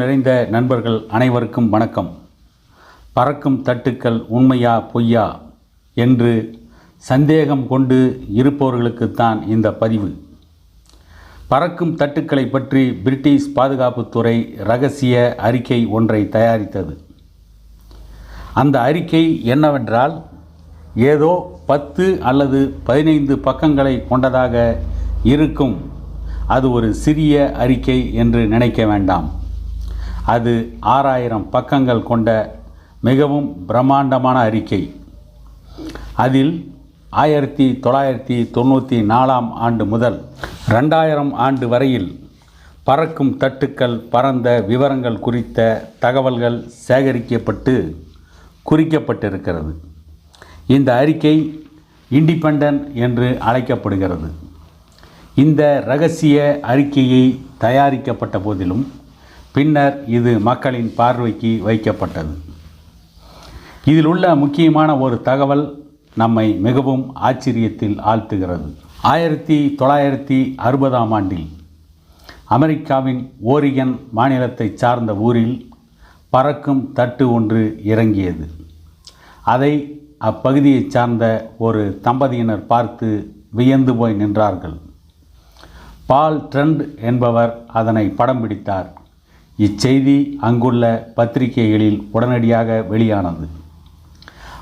நிறைந்த நண்பர்கள் அனைவருக்கும் வணக்கம். பறக்கும் தட்டுக்கள் உண்மையா பொய்யா என்று சந்தேகம் கொண்டு இருப்பவர்களுக்குத்தான் இந்த பதிவு. பறக்கும் தட்டுக்களை பற்றி பிரிட்டிஷ் பாதுகாப்புத்துறை ரகசிய அறிக்கை ஒன்றை தயாரித்தது. அந்த அறிக்கை என்னவென்றால் ஏதோ பத்து அல்லது பதினைந்து பக்கங்களை கொண்டதாக இருக்கும். அது ஒரு சிறிய அறிக்கை என்று நினைக்க வேண்டாம். அது ஆறாயிரம் பக்கங்கள் கொண்ட மிகவும் பிரம்மாண்டமான அறிக்கை. அதில் ஆயிரத்தி தொள்ளாயிரத்தி தொண்ணூற்றி நாலாம் ஆண்டு முதல் ரெண்டாயிரம் ஆண்டு வரையில் பறக்கும் தட்டுக்கள் பறந்த விவரங்கள் குறித்த தகவல்கள் சேகரிக்கப்பட்டு குறிக்கப்பட்டிருக்கிறது. இந்த அறிக்கை இண்டிபெண்டன்ட் என்று அழைக்கப்படுகிறது. இந்த ரகசிய அறிக்கையை தயாரிக்கப்பட்ட போதிலும் பின்னர் இது மக்களின் பார்வைக்கு வைக்கப்பட்டது. இதில் உள்ள முக்கியமான ஒரு தகவல் நம்மை மிகவும் ஆச்சரியத்தில் ஆழ்த்துகிறது. ஆயிரத்தி தொள்ளாயிரத்தி அறுபதாம் ஆண்டில் அமெரிக்காவின் ஓரிகன் மாநிலத்தைச் சார்ந்த ஊரில் பறக்கும் தட்டு ஒன்று இறங்கியது. அதை அப்பகுதியைச் சார்ந்த ஒரு தம்பதியினர் பார்த்து வியந்து போய் நின்றார்கள். பால் ட்ரெண்ட் என்பவர் அதனை படம் பிடித்தார். இச்செய்தி அங்குள்ள பத்திரிகைகளில் உடனடியாக வெளியானது.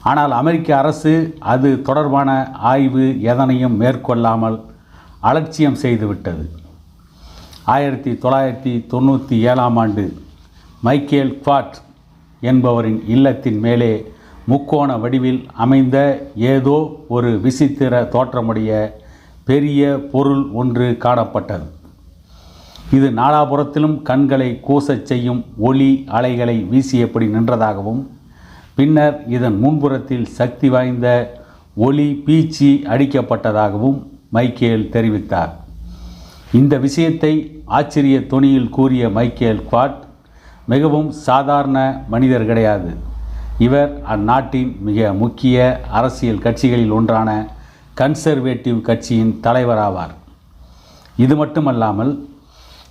ஆனால் அமெரிக்க அரசு அது தொடர்பான ஆய்வு எதனையும் மேற்கொள்ளாமல் அலட்சியம் செய்துவிட்டது. ஆயிரத்தி தொள்ளாயிரத்தி தொண்ணூற்றி ஏழாம் ஆண்டு மைக்கேல் குவாட் என்பவரின் இல்லத்தின் மேலே முக்கோண வடிவில் அமைந்த ஏதோ ஒரு விசித்திர தோற்றமுடைய பெரிய பொருள் ஒன்று காணப்பட்டது. இது நாலாபுரத்திலும் கண்களை கூசச் செய்யும் ஒளி அலைகளை வீசியபடி நின்றதாகவும் பின்னர் இதன் முன்புறத்தில் சக்தி வாய்ந்த ஒளி பீச்சி அடிக்கப்பட்டதாகவும் மைக்கேல் தெரிவித்தார். இந்த விஷயத்தை ஆச்சரிய தொனியில் கூறிய மைக்கேல் குவாட் மிகவும் சாதாரண மனிதர் கிடையாது. இவர் அந்நாட்டின் மிக முக்கிய அரசியல் கட்சிகளில் ஒன்றான கன்சர்வேட்டிவ் கட்சியின் தலைவராவார். இது மட்டுமல்லாமல்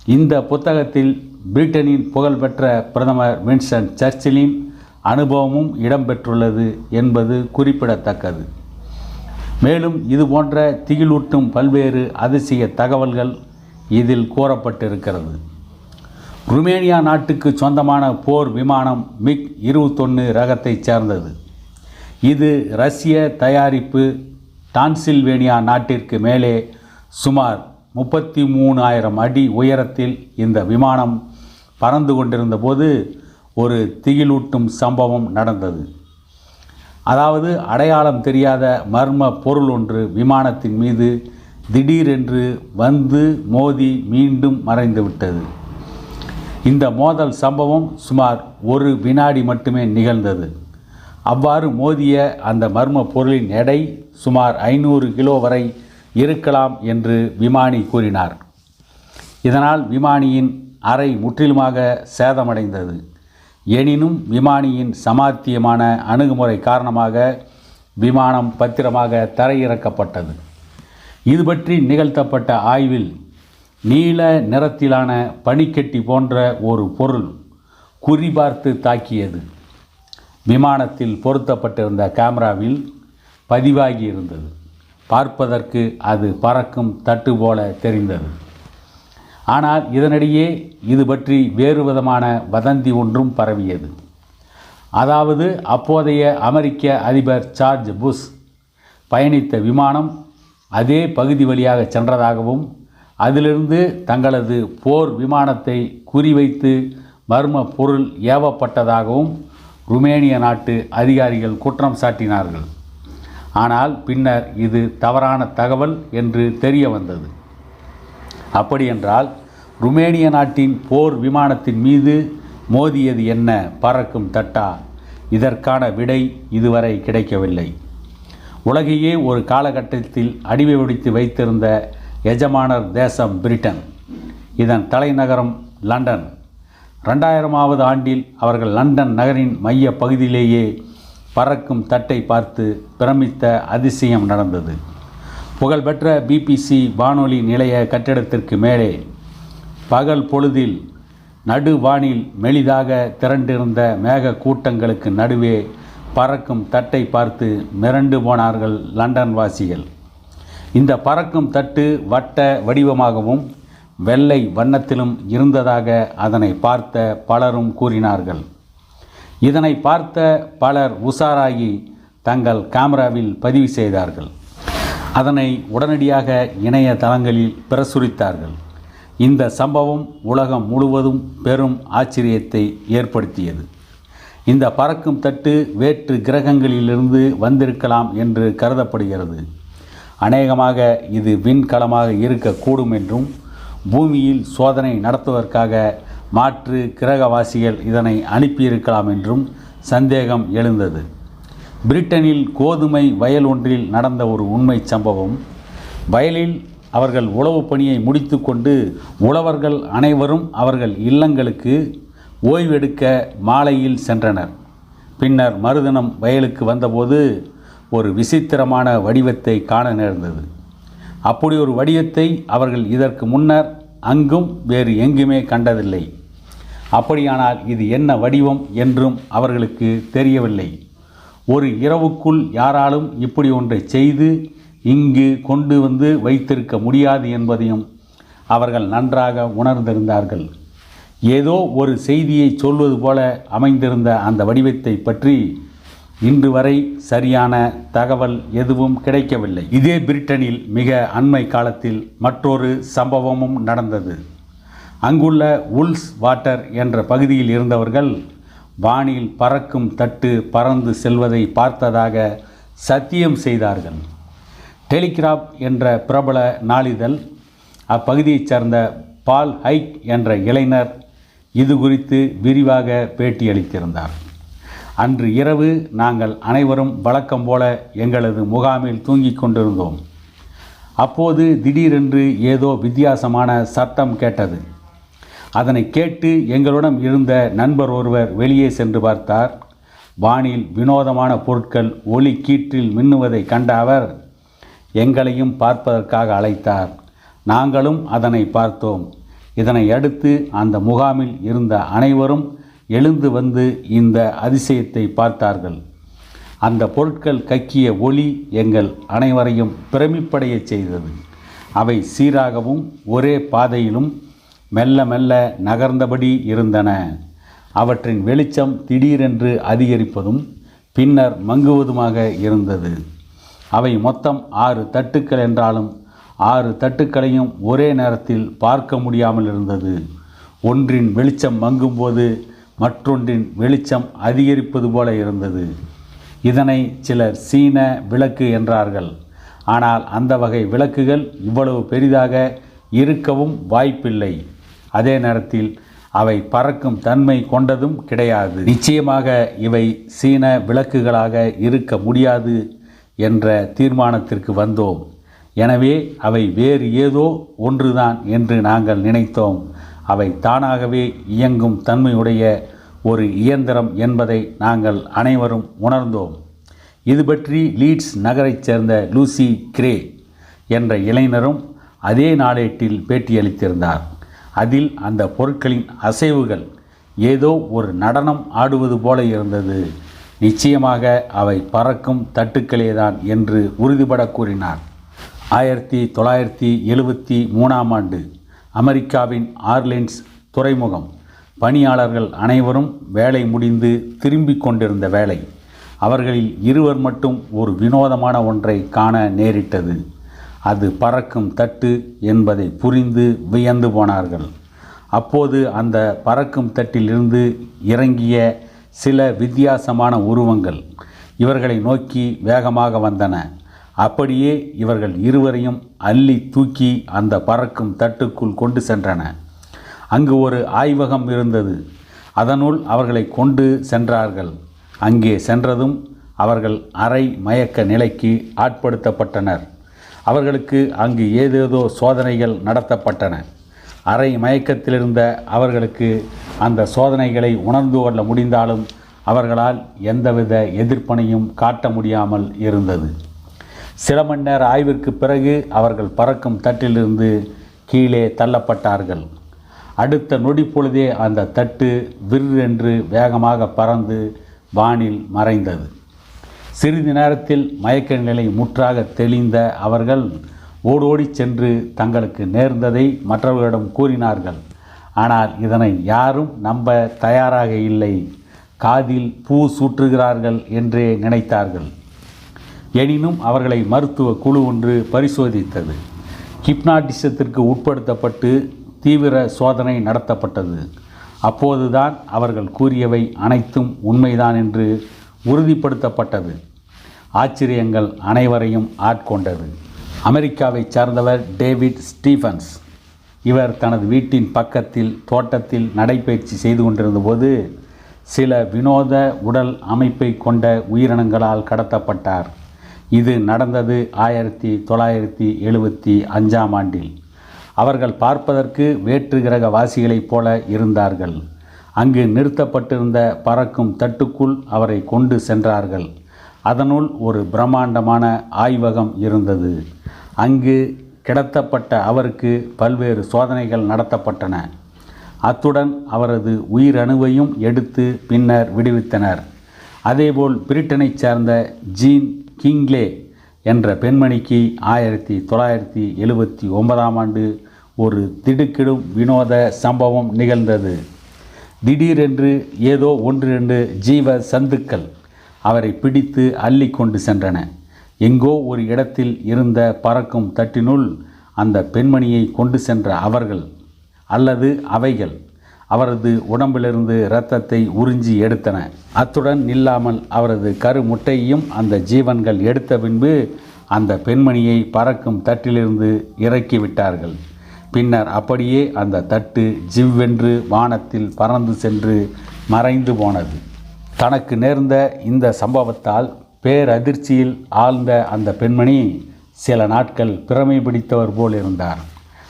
இந்த புத்தகத்தில் பிரிட்டனின் புகழ்பெற்ற பிரதமர் வின்ஸ்டன் சர்ச்சிலின் அனுபவமும் இடம்பெற்றுள்ளது என்பது குறிப்பிடத்தக்கது. மேலும் இது போன்ற திகிலூட்டும் பல்வேறு அதிசய தகவல்கள் இதில் கூறப்பட்டிருக்கிறது. ருமேனியா நாட்டுக்கு சொந்தமான போர் விமானம் மிக் இருபத்தொன்று ரகத்தைச் சேர்ந்தது. இது ரஷ்ய தயாரிப்பு டான்சில்வேனியா நாட்டிற்கு மேலே சுமார் முப்பத்தி மூணாயிரம் அடி உயரத்தில் இந்த விமானம் பறந்து கொண்டிருந்த போது ஒரு திகிலூட்டும் சம்பவம் நடந்தது. அதாவது அடையாளம் தெரியாத மர்ம பொருள் ஒன்று விமானத்தின் மீது திடீரென்று வந்து மோதி மீண்டும் மறைந்து விட்டது. இந்த மோதல் சம்பவம் சுமார் ஒரு வினாடி மட்டுமே நிகழ்ந்தது. அவ்வாறு மோதிய அந்த மர்ம பொருளின் எடை சுமார் ஐநூறு கிலோ வரை இருக்கலாம் என்று விமானி கூறினார். இதனால் விமானியின் அறை முற்றிலுமாக சேதமடைந்தது. எனினும் விமானியின் சமாத்தியமான அணுகுமுறை காரணமாக விமானம் பத்திரமாக தரையிறக்கப்பட்டது. இது பற்றி நிகழ்த்தப்பட்ட ஆய்வில் நீல நிறத்திலான பனிக்கட்டி போன்ற ஒரு பொருள் குறிபார்த்து தாக்கியது. விமானத்தில் பொருத்தப்பட்டிருந்த கேமராவில் பதிவாகி இருந்தது பார்ப்பதற்கு அது பறக்கும் தட்டு போல தெரிந்தது. ஆனால் இதனிடையே இது பற்றி வேறு விதமான வதந்தி ஒன்றும் பரவியது. அதாவது அப்போதைய அமெரிக்க அதிபர் ஜார்ஜ் புஷ் பயணித்த விமானம் அதே பகுதி வழியாக சென்றதாகவும் அதிலிருந்து தங்களது போர் விமானத்தை குறிவைத்து மர்ம பொருள் ஏவப்பட்டதாகவும் ருமேனிய நாட்டு அதிகாரிகள் குற்றம் சாட்டினார்கள். ஆனால் பின்னர் இது தவறான தகவல் என்று தெரிய வந்தது. அப்படியென்றால் ருமேனிய நாட்டின் போர் விமானத்தின் மீது மோதியது என்ன பறக்கும் தட்டா? இதற்கான விடை இதுவரை கிடைக்கவில்லை. உலகையே ஒரு காலகட்டத்தில் அடிமைபிடித்து வைத்திருந்த எஜமானர் தேசம் பிரிட்டன். இதன் தலைநகரம் லண்டன். ரெண்டாயிரமாவது ஆண்டில் அவர்கள் லண்டன் நகரின் மைய பகுதியிலேயே பறக்கும் தட்டை பார்த்து பிரமித்த அதிசயம் நடந்தது. புகழ்பெற்ற பிபிசி வானொலி நிலைய கட்டிடத்திற்கு மேலே பகல் பொழுதில் நடுவானில் மெலிதாக திரண்டிருந்த மேக கூட்டங்களுக்கு நடுவே பறக்கும் தட்டை பார்த்து மிரண்டு போனார்கள் லண்டன் வாசிகள். இந்த பறக்கும் தட்டு வட்ட வடிவமாகவும் வெள்ளை வண்ணத்திலும் இருந்ததாக அதனை பார்த்த பலரும் கூறினார்கள். இதனை பார்த்த பலர் உஷாராகி தங்கள் கேமராவில் பதிவு செய்தார்கள். அதனை உடனடியாக இணையதளங்களில் பிரசுரித்தார்கள். இந்த சம்பவம் உலகம் முழுவதும் பெரும் ஆச்சரியத்தை ஏற்படுத்தியது. இந்த பறக்கும் தட்டு வேற்று கிரகங்களிலிருந்து வந்திருக்கலாம் என்று கருதப்படுகிறது. அநேகமாக இது விண்கலமாக இருக்கக்கூடும் என்றும் பூமியில் சோதனை நடத்துவதற்காக மாற்று கிரகவாசிகள் இதனை அனுப்பியிருக்கலாம் என்றும் சந்தேகம் எழுந்தது. பிரிட்டனில் கோதுமை வயல் ஒன்றில் நடந்த ஒரு உண்மை சம்பவம் வயலில் அவர்கள் உழவு பணியை முடித்துக்கொண்டு உழவர்கள் அனைவரும் அவர்கள் இல்லங்களுக்கு ஓய்வெடுக்க மாலையில் சென்றனர். பின்னர் மறுதினம் வயலுக்கு வந்தபோது ஒரு விசித்திரமான வடிவத்தை காண நேர்ந்தது. அப்படி ஒரு வடிவத்தை அவர்கள் இதற்கு முன்னர் அங்கும் வேறு எங்குமே கண்டதில்லை. அப்படியானால் இது என்ன வடிவம் என்றும் அவர்களுக்கு தெரியவில்லை. ஒரு இரவுக்குள் யாராலும் இப்படி ஒன்றை செய்து இங்கு கொண்டு வந்து வைத்திருக்க முடியாது என்பதையும் அவர்கள் நன்றாக உணர்ந்திருந்தார்கள். ஏதோ ஒரு செய்தியை சொல்வது போல அமைந்திருந்த அந்த வடிவத்தை பற்றி இன்று வரை சரியான தகவல் எதுவும் கிடைக்கவில்லை. இதே பிரிட்டனில் மிக அண்மை காலத்தில் மற்றொரு சம்பவமும் நடந்தது. அங்குள்ள உல்ஸ் வாட்டர் என்ற பகுதியில் இருந்தவர்கள் வானில் பறக்கும் தட்டு பறந்து செல்வதை பார்த்ததாக சத்தியம் செய்தார்கள். டெலிகிராப் என்ற பிரபல நாளிதழ் அப்பகுதியைச் சேர்ந்த பால் ஹைக் என்ற இளைஞர் இது குறித்து விரிவாக பேட்டியளித்திருந்தார். அன்று இரவு நாங்கள் அனைவரும் வழக்கம் போல எங்களது முகாமில் தூங்கிக் கொண்டிருந்தோம். அப்போது திடீரென்று ஏதோ வித்தியாசமான சத்தம் கேட்டது. அதனை கேட்டு எங்களுடன் இருந்த நண்பர் ஒருவர் வெளியே சென்று பார்த்தார். வானில் வினோதமான பொருட்கள் ஒளி கீற்றில் மின்னுவதை கண்ட அவர் எங்களையும் பார்ப்பதற்காக அழைத்தார். நாங்களும் அதனை பார்த்தோம். இதனை அடுத்து அந்த முகாமில் இருந்த அனைவரும் எழுந்து வந்து இந்த அதிசயத்தை பார்த்தார்கள். அந்த பொருட்கள் கக்கிய ஒளி எங்கள் அனைவரையும் பிரமிப்படையச் செய்தது. அவை சீராகவும் ஒரே பாதையிலும் மெல்ல மெல்ல நகர்ந்தபடி இருந்தன. அவற்றின் வெளிச்சம் திடீரென்று அதிகரிப்பதும் பின்னர் மங்குவதுமாக இருந்தது. அவை மொத்தம் ஆறு தட்டுக்கள் என்றாலும் ஆறு தட்டுக்களையும் ஒரே நேரத்தில் பார்க்க முடியாமல் இருந்தது. ஒன்றின் வெளிச்சம் மங்கும்போது மற்றொன்றின் வெளிச்சம் அதிகரிப்பது போல இருந்தது. இதனை சிலர் சீன விளக்கு என்றார்கள். ஆனால் அந்த வகை விளக்குகள் இவ்வளவு பெரிதாக இருக்கவும் வாய்ப்பில்லை. அதே நேரத்தில் அவை பறக்கும் தன்மை கொண்டதும் கிடையாது. நிச்சயமாக இவை சீன விளக்குகளாக இருக்க முடியாது என்ற தீர்மானத்திற்கு வந்தோம். எனவே அவை வேறு ஏதோ ஒன்றுதான் என்று நாங்கள் நினைத்தோம். அவை தானாகவே இயங்கும் தன்மையுடைய ஒரு இயந்திரம் என்பதை நாங்கள் அனைவரும் உணர்ந்தோம். இது பற்றி லீட்ஸ் நகரைச் சேர்ந்த லூசி கிரே என்ற இளைஞரும் அதே நாளேட்டில் பேட்டியளித்திருந்தார். அதில் அந்த பொருட்களின் அசைவுகள் ஏதோ ஒரு நடனம் ஆடுவது போல இருந்தது. நிச்சயமாக அவை பறக்கும் தட்டுக்களேதான் என்று உறுதிபட கூறினார். ஆயிரத்தி தொள்ளாயிரத்தி எழுபத்தி மூணாம் ஆண்டு அமெரிக்காவின் ஆர்லின்ஸ் துறைமுகம். பணியாளர்கள் அனைவரும் வேலை முடிந்து திரும்பிக் கொண்டிருந்த வேளை அவர்களில் இருவர் மட்டும் ஒரு வினோதமான ஒன்றை காண நேரிட்டது. அது பறக்கும் தட்டு என்பதை புரிந்து வியந்து போனார்கள். அப்போது அந்த பறக்கும் தட்டிலிருந்து இறங்கிய சில வித்தியாசமான உருவங்கள் இவர்களை நோக்கி வேகமாக வந்தன. அப்படியே இவர்கள் இருவரையும் அள்ளி தூக்கி அந்த பறக்கும் தட்டுக்குள் கொண்டு சென்றன. அங்கு ஒரு ஆய்வகம் இருந்தது. அதனுள் அவர்களை கொண்டு சென்றார்கள். அங்கே சென்றதும் அவர்கள் அரை மயக்க நிலைக்கு ஆட்படுத்தப்பட்டனர். அவர்களுக்கு அங்கு ஏதேதோ சோதனைகள் நடத்தப்பட்டன. அரை மயக்கத்திலிருந்த அவர்களுக்கு அந்த சோதனைகளை உணர்ந்து கொள்ள முடிந்தாலும் அவர்களால் எந்தவித எதிர்ப்பனையும் காட்ட முடியாமல் இருந்தது. சில மணி நேர ஆய்விற்கு பிறகு அவர்கள் பறக்கும் தட்டிலிருந்து கீழே தள்ளப்பட்டார்கள். அடுத்த நொடி பொழுதே அந்த தட்டு விர் வேகமாக பறந்து வானில் மறைந்தது. சிறிது நேரத்தில் மயக்க நிலை முற்றாக தெளிந்த அவர்கள் ஓடோடிச் சென்று தங்களுக்கு நேர்ந்ததை மற்றவர்களிடம் கூறினார்கள். ஆனால் இதனை யாரும் நம்ப தயாராக இல்லை. காதில் பூ சூற்றுகிறார்கள் என்றே நினைத்தார்கள். எனினும் அவர்களை மருத்துவ குழு ஒன்று பரிசோதித்தது. ஹிப்னாட்டிசத்திற்கு உட்படுத்தப்பட்டு தீவிர சோதனை நடத்தப்பட்டது. அப்போதுதான் அவர்கள் கூறியவை அனைத்தும் உண்மைதான் என்று உறுதிப்படுத்தப்பட்டது. ஆச்சரியங்கள் அனைவரையும் ஆட்கொண்டது. அமெரிக்காவைச் சார்ந்தவர் டேவிட் ஸ்டீஃபன்ஸ். இவர் தனது வீட்டின் பக்கத்தில் தோட்டத்தில் நடைபயிற்சி செய்து கொண்டிருந்தபோது சில வினோத உடல் அமைப்பை கொண்ட உயிரினங்களால் கடத்தப்பட்டார். இது நடந்தது ஆயிரத்தி தொள்ளாயிரத்தி எழுபத்தி அஞ்சாம் ஆண்டில். அவர்கள் பார்ப்பதற்கு வேற்று கிரக வாசிகளைப் போல இருந்தார்கள். அங்கு நிறுத்தப்பட்டிருந்த பறக்கும் தட்டுக்குள் அவரை கொண்டு சென்றார்கள். அதனுள் ஒரு பிரம்மாண்டமான ஆய்வகம் இருந்தது. அங்கு கிடத்தப்பட்ட அவருக்கு பல்வேறு சோதனைகள் நடத்தப்பட்டன. அத்துடன் அவரது உயிரணுவையும் எடுத்து பின்னர் விடுவித்தனர். அதேபோல் பிரிட்டனைச் சேர்ந்த ஜீன் கிங்லே என்ற பெண்மணிக்கு ஆயிரத்தி தொள்ளாயிரத்தி எழுபத்தி ஒன்பதாம் ஆண்டு ஒரு திடுக்கிடும் வினோத சம்பவம் நிகழ்ந்தது. திடீரென்று ஏதோ ஒன்று ரெண்டு ஜீவ சந்துக்கள் அவரை பிடித்து அள்ளி கொண்டு சென்றன. எங்கோ ஒரு இடத்தில் இருந்த பறக்கும் தட்டினுள் அந்த பெண்மணியை கொண்டு சென்ற அவர்கள் அல்லது அவைகள் அவரது உடம்பிலிருந்து இரத்தத்தை உறிஞ்சி எடுத்தன. அத்துடன் நில்லாமல் அவரது கருமுட்டையையும் அந்த ஜீவன்கள் எடுத்த பின்பு அந்த பெண்மணியை பறக்கும் தட்டிலிருந்து இறக்கி விட்டார்கள். பின்னர் அப்படியே அந்த தட்டு ஜிவ்வென்று வானத்தில் பறந்து சென்று மறைந்து போனது. தனக்கு நேர்ந்த இந்த சம்பவத்தால் பேரதிர்ச்சியில் ஆழ்ந்த அந்த பெண்மணி சில நாட்கள் பிறமை பிடித்தவர் போல் இருந்தார்.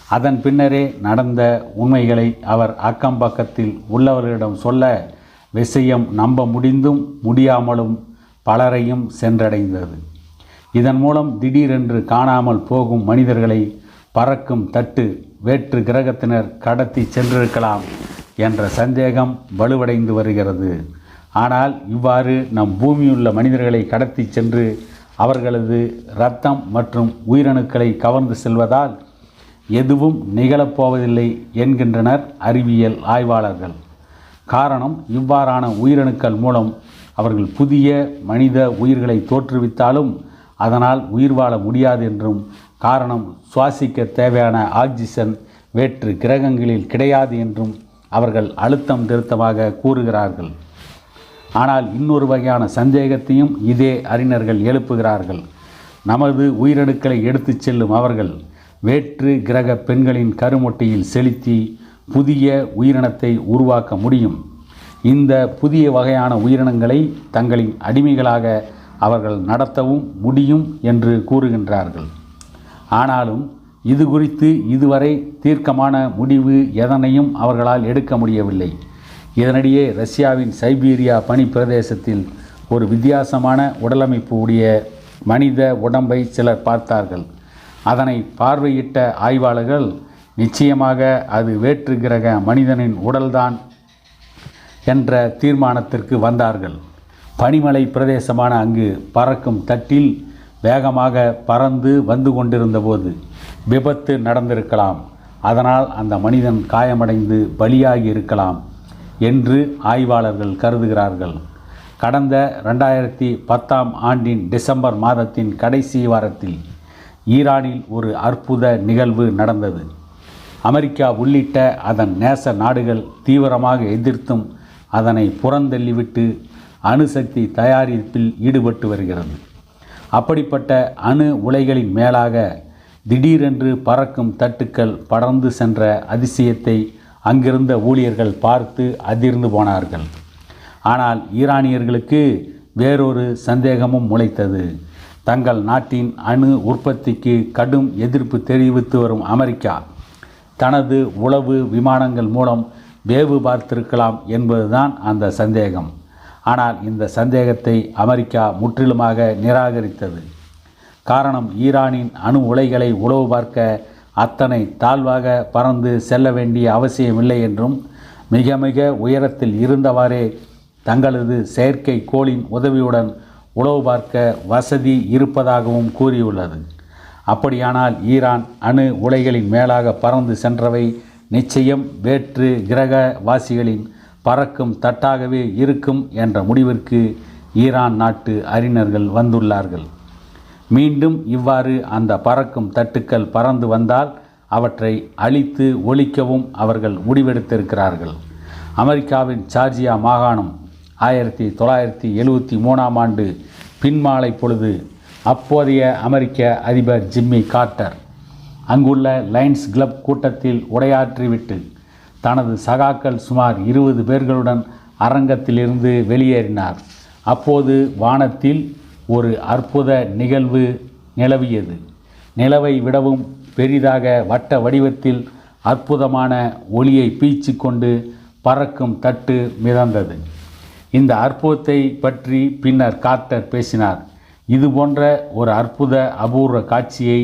அதன் பின்னரே நடந்த உண்மைகளை அவர் அக்கம் பக்கத்தில் உள்ளவர்களிடம் சொல்ல விஷயம் நம்ப முடிந்தும் முடியாமலும் பலரையும் சென்றடைந்தது. இதன் மூலம் திடீரென்று காணாமல் போகும் மனிதர்களை பறக்கும் தட்டு வேற்று கிரகத்தினர் கடத்தி சென்றிருக்கலாம் என்ற சந்தேகம் வலுவடைந்து வருகிறது. ஆனால் இவ்வாறு நம் பூமியுள்ள மனிதர்களை கடத்தி சென்று அவர்களது இரத்தம் மற்றும் உயிரணுக்களை கவர்ந்து செல்வதால் எதுவும் நிகழப்போவதில்லை என்கின்றனர் அறிவியல் ஆய்வாளர்கள். காரணம் இவ்வாறான உயிரணுக்கள் மூலம் அவர்கள் புதிய மனித உயிர்களை தோற்றுவித்தாலும் அதனால் உயிர் வாழ முடியாது என்றும் காரணம் சுவாசிக்க தேவையான ஆக்சிஜன் வேற்று கிரகங்களில் கிடையாது என்றும் அவர்கள் அழுத்தம் திருத்தமாக கூறுகிறார்கள். ஆனால் இன்னொரு வகையான சந்தேகத்தையும் இதே அறிஞர்கள் எழுப்புகிறார்கள். நமது உயிரணுக்களை எடுத்துச் செல்லும் அவர்கள் வேற்று கிரக பெண்களின் கருமொட்டையில் செலுத்தி புதிய உயிரினத்தை உருவாக்க முடியும். இந்த புதிய வகையான உயிரினங்களை தங்களின் அடிமைகளாக அவர்கள் நடத்தவும் முடியும் என்று கூறுகின்றார்கள். ஆனாலும் இது குறித்து இதுவரை தீர்க்கமான முடிவு எதனையும் அவர்களால் எடுக்க முடியவில்லை. இதனிடையே ரஷ்யாவின் சைபீரியா பனி பிரதேசத்தில் ஒரு வித்தியாசமான உடலமைப்பு உடைய மனித உடம்பை சிலர் பார்த்தார்கள். அதனை பார்வையிட்ட ஆய்வாளர்கள் நிச்சயமாக அது வேற்று கிரக மனிதனின் உடல்தான் என்ற தீர்மானத்திற்கு வந்தார்கள். பனிமலை பிரதேசமான அங்கு பறக்கும் தட்டில் வேகமாக பறந்து வந்து கொண்டிருந்தபோது விபத்து நடந்திருக்கலாம். அதனால் அந்த மனிதன் காயமடைந்து பலியாகி இருக்கலாம் என்று ஆய்வாளர்கள் கருதுகிறார்கள். கடந்த ரெண்டாயிரத்தி பத்தாம் ஆண்டின் டிசம்பர் மாதத்தின் கடைசி வாரத்தில் ஈரானில் ஒரு அற்புத நிகழ்வு நடந்தது. அமெரிக்கா உள்ளிட்ட அதன் நேச நாடுகள் தீவிரமாக எதிர்த்தும் அதனை புறந்தள்ளிவிட்டு அணுசக்தி தயாரிப்பில் ஈடுபட்டு வருகிறது. அப்படிப்பட்ட அணு உலைகளின் மேலாக திடீரென்று பறக்கும் தட்டுக்கள் படர்ந்து சென்ற அதிசயத்தை அங்கிருந்த ஊழியர்கள் பார்த்து அதிர்ந்து போனார்கள். ஆனால் ஈரானியர்களுக்கு வேறொரு சந்தேகமும் முளைத்தது. தங்கள் நாட்டின் அணு உற்பத்திக்கு கடும் எதிர்ப்பு தெரிவித்து வரும் அமெரிக்கா தனது உளவு விமானங்கள் மூலம் வேவு பார்த்திருக்கலாம் என்பதுதான் அந்த சந்தேகம். ஆனால் இந்த சந்தேகத்தை அமெரிக்கா முற்றிலுமாக நிராகரித்தது. காரணம் ஈரானின் அணு உலைகளை உளவு பார்க்க அத்தனை தாழ்வாக பறந்து செல்ல வேண்டிய அவசியமில்லை என்றும் மிக மிக உயரத்தில் இருந்தவாறே தங்களது செயற்கை கோளின் உதவியுடன் உளவு பார்க்க வசதி இருப்பதாகவும் கூறியுள்ளது. அப்படியானால் ஈரான் அணு உலைகளின் மேலாக பறந்து சென்றவை நிச்சயம் வேற்று கிரகவாசிகளின் பறக்கும் தட்டாகவே இருக்கும் என்ற முடிவிற்கு ஈரான் நாட்டு அறிஞர்கள் வந்துள்ளார்கள். மீண்டும் இவ்வாறு அந்த பறக்கும் தட்டுக்கள் பறந்து வந்தால் அவற்றை அழித்து ஒழிக்கவும் அவர்கள் முடிவெடுத்திருக்கிறார்கள். அமெரிக்காவின் ஜார்ஜியா மாகாணம் ஆயிரத்தி தொள்ளாயிரத்தி எழுபத்தி மூணாம் ஆண்டு பின்மாலை பொழுது அப்போதைய அமெரிக்க அதிபர் ஜிம்மி கார்ட்டர் அங்குள்ள லைன்ஸ் கிளப் கூட்டத்தில் உரையாற்றிவிட்டு தனது சகாக்கள் சுமார் இருபது பேர்களுடன் அரங்கத்திலிருந்து வெளியேறினார். அப்போது வானத்தில் ஒரு அற்புத நிகழ்வு நிலவியது. நிலவை விடவும் பெரிதாக வட்ட வடிவத்தில் அற்புதமான ஒளியை பீச்சு கொண்டு பறக்கும் தட்டு மிதந்தது. இந்த அற்புதத்தை பற்றி பின்னர் கார்ட்டர் பேசினார். இது போன்ற ஒரு அற்புத அபூர்வ காட்சியை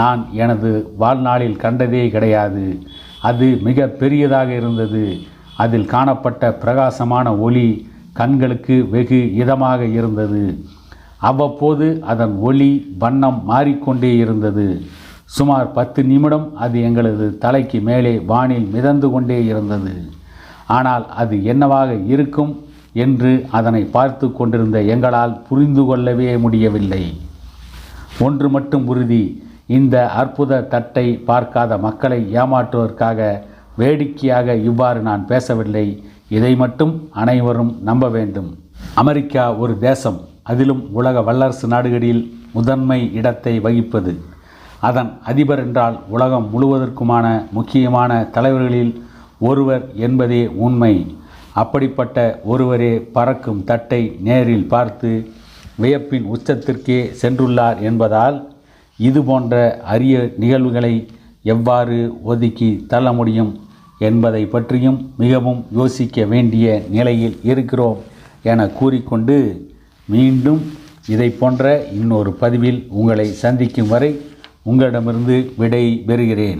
நான் எனது வாழ்நாளில் கண்டதே கிடையாது. அது மிக பெரியதாக இருந்தது. அதில் காணப்பட்ட பிரகாசமான ஒளி கண்களுக்கு வெகு இதமாக இருந்தது. அவ்வப்போது அதன் ஒளி வண்ணம் மாறிக்கொண்டே இருந்தது. சுமார் பத்து நிமிடம் அது எங்களது தலைக்கு மேலே வானில் மிதந்து கொண்டே இருந்தது. ஆனால் அது என்னவாக இருக்கும் என்று அதனை பார்த்து கொண்டிருந்த எங்களால் புரிந்து கொள்ளவே முடியவில்லை. ஒன்று மட்டும் உறுதி. இந்த அற்புத தட்டை பார்க்காத மக்களை ஏமாற்றுவதற்காக வேடிக்கையாக இவ்வாறு நான் பேசவில்லை. இதை மட்டும் அனைவரும் நம்ப வேண்டும். அமெரிக்கா ஒரு தேசம். அதிலும் உலக வல்லரசு நாடுகளில் முதன்மை இடத்தை வகிப்பது. அதன் அதிபர் என்றால் உலகம் முழுவதற்குமான முக்கியமான தலைவர்களில் ஒருவர் என்பதே உண்மை. அப்படிப்பட்ட ஒருவரே பறக்கும் தட்டை நேரில் பார்த்து வியப்பின் உச்சத்திற்கே சென்றுள்ளார் என்பதால் இது போன்ற அரிய நிகழ்வுகளை எவ்வாறு ஒதுக்கி தள்ள முடியும் என்பதை பற்றியும் மிகவும் யோசிக்க வேண்டிய நிலையில் இருக்கிறோம் என கூறிக்கொண்டு மீண்டும் இதை போன்ற இன்னொரு பதிவில் உங்களை சந்திக்கும் வரை உங்களிடமிருந்து விடை பெறுகிறேன்.